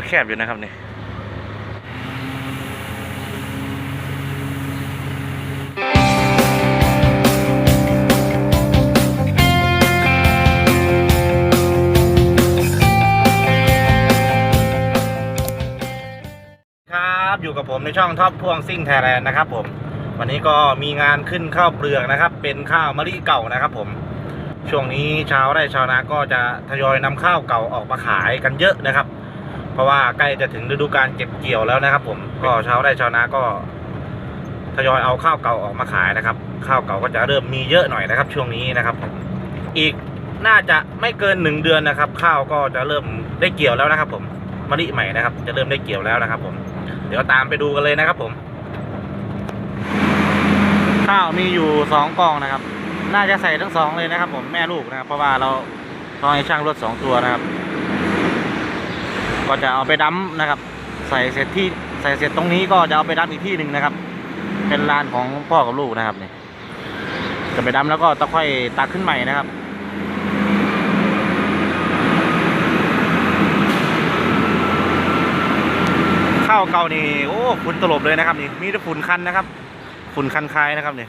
ว่าแคบอยู่นะครับนี่ครับอยู่กับผมในช่องท็อปพ่วงซิ่งไทยแลนด์นะครับผมวันนี้ก็มีงานขึ้นข้าวเปลือกนะครับ เป็นข้าวมะลิเก่านะครับผมช่วงนี้ชาวไร่ชาวนาก็จะทยอยนำข้าวเก่าออกมาขายกันเยอะนะครับ เพราะว่าใกล้จะถึงฤดูการเก็บเกี่ยวแล้วนะครับ ผมก็ชาวไร่ชาวนาก็ทยอยเอาข้าวเก่าออกมาขายนะครับ ข้าวเก่าก็จะเริ่มมีเยอะหน่อยนะครับ ช่วงนี้นะครับผมอีกน่าจะไม่เกินหนึ่งเดือนนะครับ ข้าวก็จะเริ่มได้เกี่ยวแล้วนะครับ ผมมะลิใหม่นะครับ จะเริ่มได้เกี่ยวแล้วนะครับ ผม เดี๋ยวตามไปดูกันเลยนะครับ ผม ข้าวมีอยู่สองกล่องนะครับ น่าจะใส่ทั้งสองเลยนะครับ ผมแม่ลูกนะครับ เพราะว่าเราต้องให้ช่างรถสองตัวนะครับ ก็จะเอาไปดั้มนะครับ ใส่เสร็จที่ใส่เสร็จตรงนี้ก็จะเอาไปดั้มอีกที่หนึ่งนะครับ เป็นลานของพ่อกับลูกนะครับนี่จะไปดั้มแล้วก็ตะไคร่ตักขึ้นใหม่นะครับข้าวเก่านี่โอ้ฝุ่นตลบเลยนะครับนี่มีแต่ฝุ่นคันนะครับฝุ่นคันคายนะครับนี่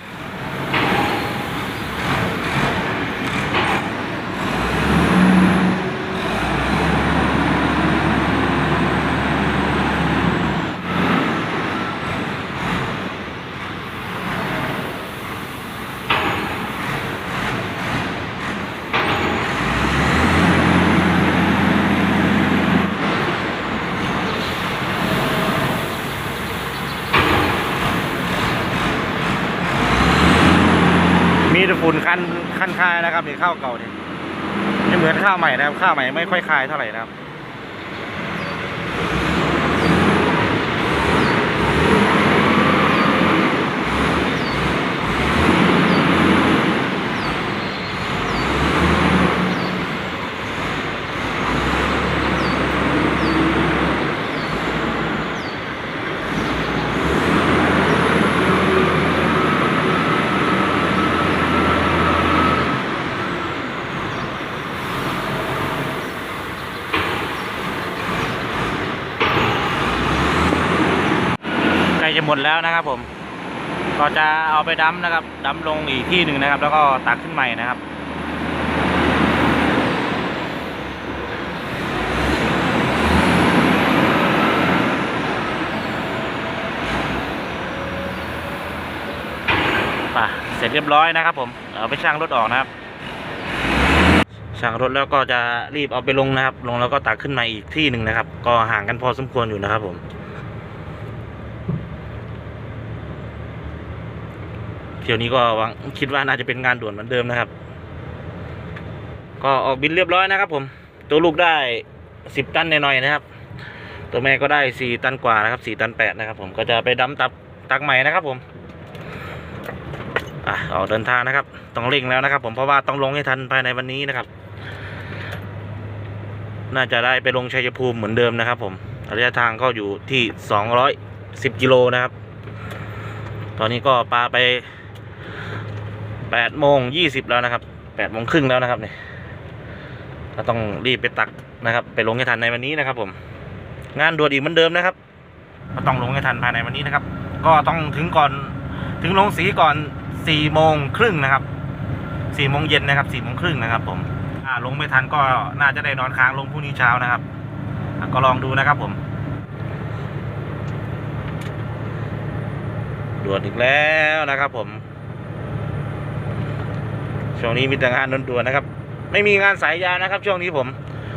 คันคันคายนะครับนี่ข้าวเก่านี่ไม่เหมือนข้าวใหม่นะครับข้าวใหม่ไม่ค่อยคายเท่าไหร่นะครับ มดแล้วนะครับผม ก็จะเอาไปดั้มนะครับ ดั้มลงอีกที่หนึ่งนะครับ แล้วก็ตักขึ้นใหม่นะครับป่ะเสร็จเรียบร้อยนะครับ ผมเอาไปช่างรถออกนะครับช่างรถแล้วก็จะรีบเอาไปลงนะครับ ลงแล้วก็ตักขึ้นมาอีกที่หนึ่งนะครับ ก็ห่างกันพอสมควรอยู่นะครับผม เที่ยวนี้ก็วังคิดว่าน่าจะเป็นงานด่วนเหมือนเดิมนะครับ ก็ออกบินเรียบร้อยนะครับ ผม ตัวลูกได้สิบตันหน่อยๆนะครับ ตัวแม่ก็ได้สี่ตันกว่านะครับสี่ตันแปดนะครับ ผมก็จะไปดั้มตับตักใหม่นะครับ ผมอะออกเดินทางนะครับ ต้องเร่งแล้วนะครับ ผมเพราะว่าต้องลงให้ทันภายในวันนี้นะครับ น่าจะได้ไปลงชัยภูมิเหมือนเดิมนะครับ ผมระยะทางก็อยู่ที่สองร้อยสิบกิโลนะครับ ตอนนี้ก็ปลาไป แปดโมงยี่สิบแล้วนะครับแปดโมงครึ่งแล้วนะครับเนี่ยก็ต้องรีบไปตักนะครับ ไปลงให้ทันในวันนี้นะครับ ผม งานด่วนอีกเหมือนเดิมนะครับก็ต้องลงให้ทันภายในวันนี้นะครับ ก็ต้องถึงก่อนถึงลงสีก่อนสี่โมงครึ่งนะครับสี่โมงเย็นนะครับสี่โมงครึ่งนะครับ ผมอ่าลงไม่ทันก็น่าจะได้นอนค้างลงพรุ่งนี้เช้านะครับ ก็ลองดูนะครับผมด่วนอีกแล้วนะครับผม ช่วงนี้มีแต่งานด่วนๆนะครับ ไม่มีงานสายยาวนะครับ ช่วงนี้ผม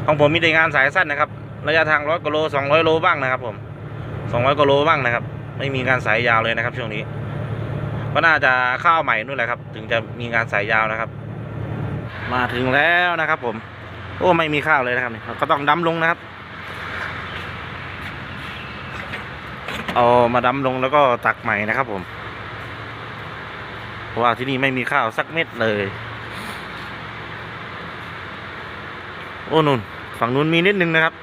ของผมมีแต่งานสายสั้นนะครับ ระยะทางร้อยกว่าโลสองร้อยโลบ้างนะครับ ผมสองร้อยกว่าโลบ้างนะครับ ไม่มีงานสายยาวเลยนะครับ ช่วงนี้ ก็น่าจะข้าวใหม่นู่นแหละครับ ถึงจะมีงานสายยาวนะครับ มาถึงแล้วนะครับ ผม โอ้ไม่มีข้าวเลยนะครับนี่ก็ต้องดำลงนะครับเอามาดำลงแล้วก็ตักใหม่นะครับผม เพราะว่าที่นี่ไม่มีข้าวสักเม็ดเลย โอ้นุ่นฝั่งนู้นมีนิดนึงนะครับ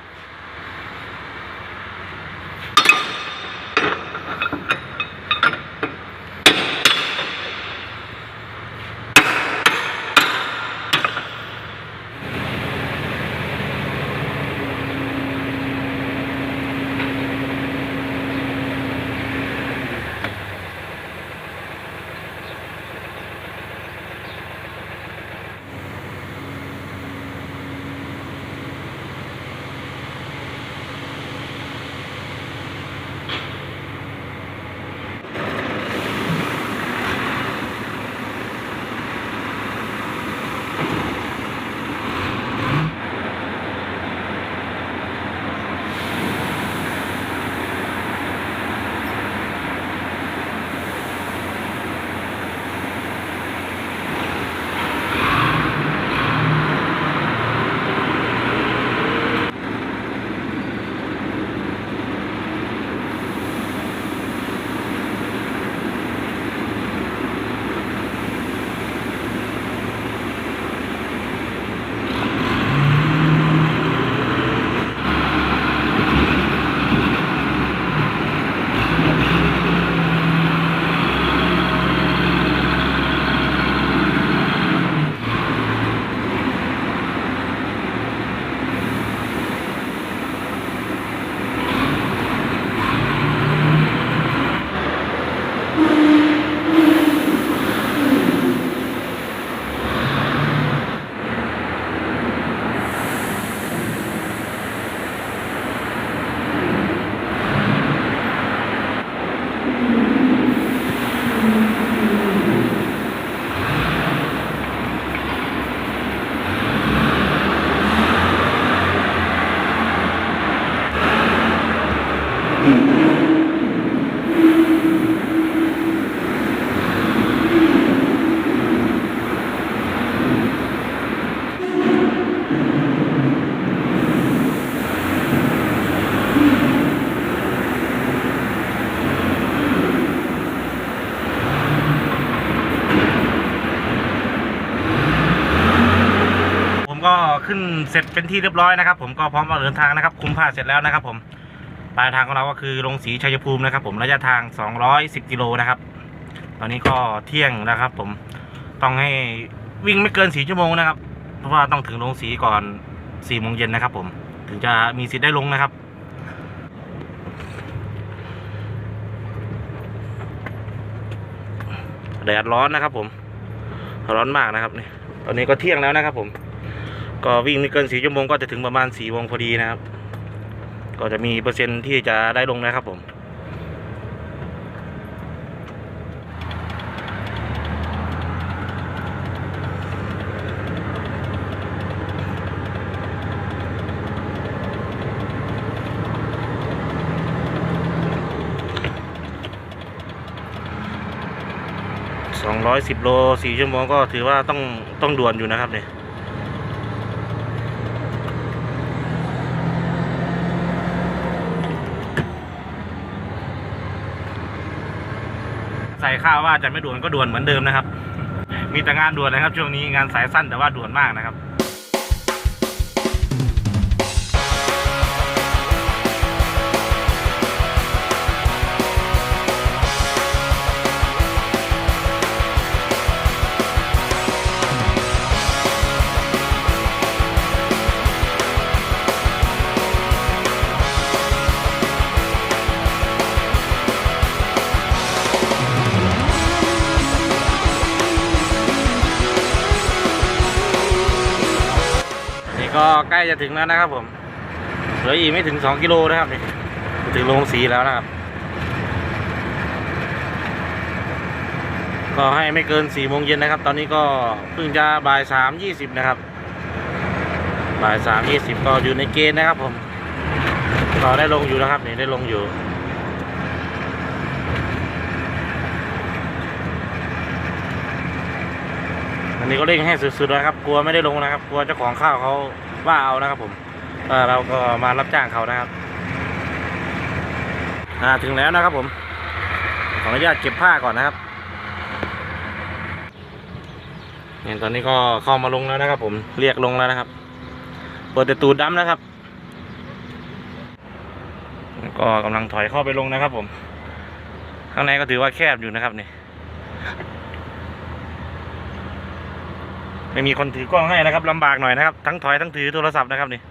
เสร็จเป็นที่เรียบร้อยนะครับ ผมก็พร้อมออกเดินทางนะครับ คุมผ้าเสร็จแล้วนะครับ ผมปลายทางของเราก็คือลงสีชัยภูมินะครับ ผมระยะทาง 210กิโลนะครับ ตอนนี้ก็เที่ยงนะครับ ผมต้องให้วิ่งไม่เกินสี่ชั่วโมงนะครับ เพราะว่าต้องถึงลงสีก่อนสี่โมงเย็นนะครับ ผมถึงจะมีสิทธิ์ได้ลงนะครับแดดร้อนนะครับ ผมร้อนมากนะครับนี่ตอนนี้ก็เที่ยงแล้วนะครับ ผม ก็วิ่งไม่เกินสี่ชั่วโมงก็จะถึงประมาณสี่โมงพอดีนะครับ ก็จะมีเปอร์เซ็นต์ที่จะได้ลงนะครับผมสองร้อยสิบโลสี่ชั่วโมงก็ถือว่าต้องต้องด่วนอยู่นะครับเนี่ย ข้าวว่าจะไม่ด่วนก็ด่วนเหมือนเดิมนะครับ มีแต่งานด่วนนะครับ ช่วงนี้งานสายสั้นแต่ว่าด่วนมากนะครับ ก็ใกล้จะถึงแล้วนะครับผมเหลืออีกไม่ถึงสองกิโลนะครับนี่ถึงโรงสีแล้วนะครับ ก็ให้ไม่เกินสี่โมงเย็นนะครับ ตอนนี้ก็เพิ่งจะบ่ายสามยี่สิบนะครับ บ่ายสามยี่สิบก็อยู่ในเกณฑ์นะครับผมก็ได้ลงอยู่นะครับนี่ได้ลงอยู่ อันนี้ก็เร่งให้สุดๆนะครับ กลัวไม่ได้ลงนะครับ กลัวเจ้าของข้าวเขาว่าเอานะครับ ผมเออเราก็มารับจ้างเขานะครับอ่าถึงแล้วนะครับ ผมขออนุญาตเก็บผ้าก่อนนะครับเนี่ยตอนนี้ก็เข้ามาลงแล้วนะครับ ผมเรียกลงแล้วนะครับ เปิดแต่ตูดดำนะครับ ก็กำลังถอยเข้าไปลงนะครับ ผม ข้างในก็ถือว่าแคบอยู่นะครับนี่ ไม่มีคนถือกล้องให้นะครับลำบากหน่อยนะครับ ทั้งถอยทั้งถือโทรศัพท์นะครับนี่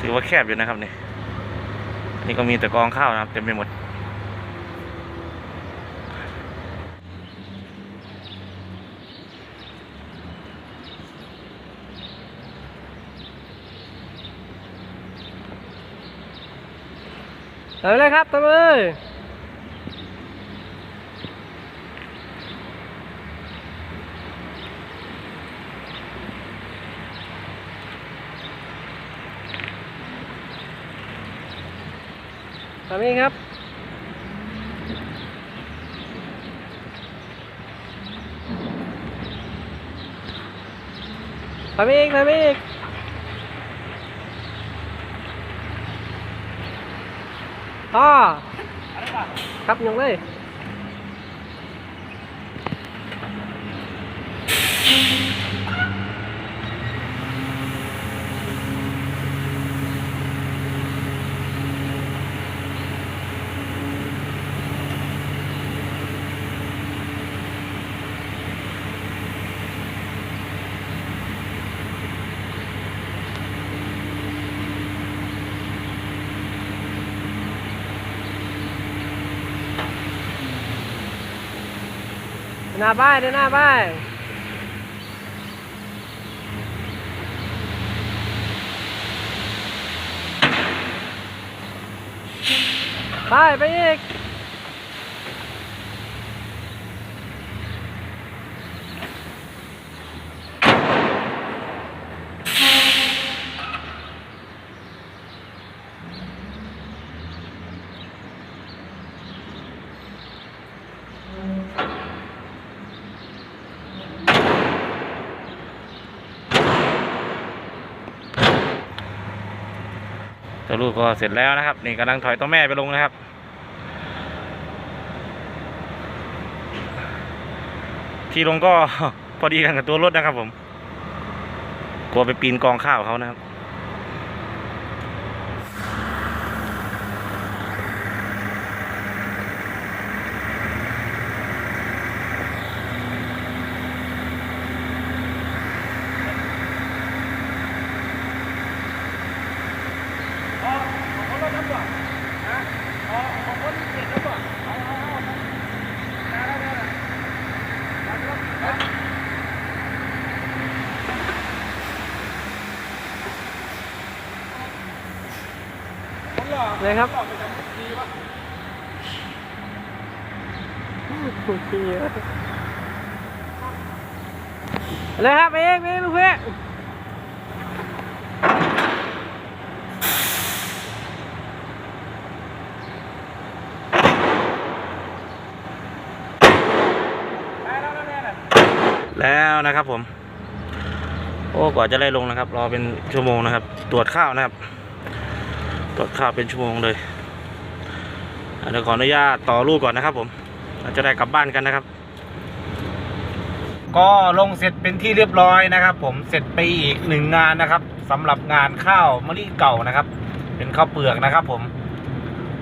ถือว่าแคบอยู่นะครับนี่นี่ก็มีแต่กองข้าวนะครับเต็มไปหมด เดินเลยครับตะงเลยทำนี้ครับทำอีกทำอีก พ่อครับยังเลย หน้าบ้านเดินหน้าบ้านไปไปอีก ตัวลูกก็เสร็จแล้วนะครับ นี่กำลังถอยตัวแม่ไปลงนะครับ ที่ลงก็พอดีกันกับตัวรถนะครับผม กลัวไปปีนกองข้าวเขานะครับ เลยครับเลยครับเองเองลูกเพื่อนแล้วนะครับผม โอ้กว่าจะได้ลงนะครับ รอเป็นชั่วโมงนะครับ ตรวจข้าวนะครับ รวจข้าเป็นชั่วโมงเลยเดี๋ยวขออนุญาตต่อลูกก่อนนะครับ ผมเราจะได้กลับบ้านกันนะครับ ก็ลงเสร็จเป็นที่เรียบร้อยนะครับ ผมเสร็จไปอีกหนึ่งงานนะครับสำหรับงานข้าวมะลิเก่านะครับ เป็นข้าวเปลือกนะครับ ผม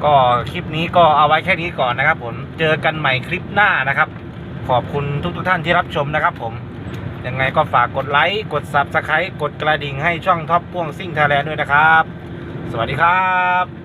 ก็คลิปนี้ก็เอาไว้แค่นี้ก่อนนะครับ ผมเจอกันใหม่คลิปหน้านะครับ ขอบคุณทุกทท่านที่รับชมนะครับ ผมยังไงก็ฝากกดไลค์กด Subscribe กดกระดิ่งให้ช่องท็อปพ่วงซิ่งไทยแลนด์ด้วยนะครับ สวัสดีครับ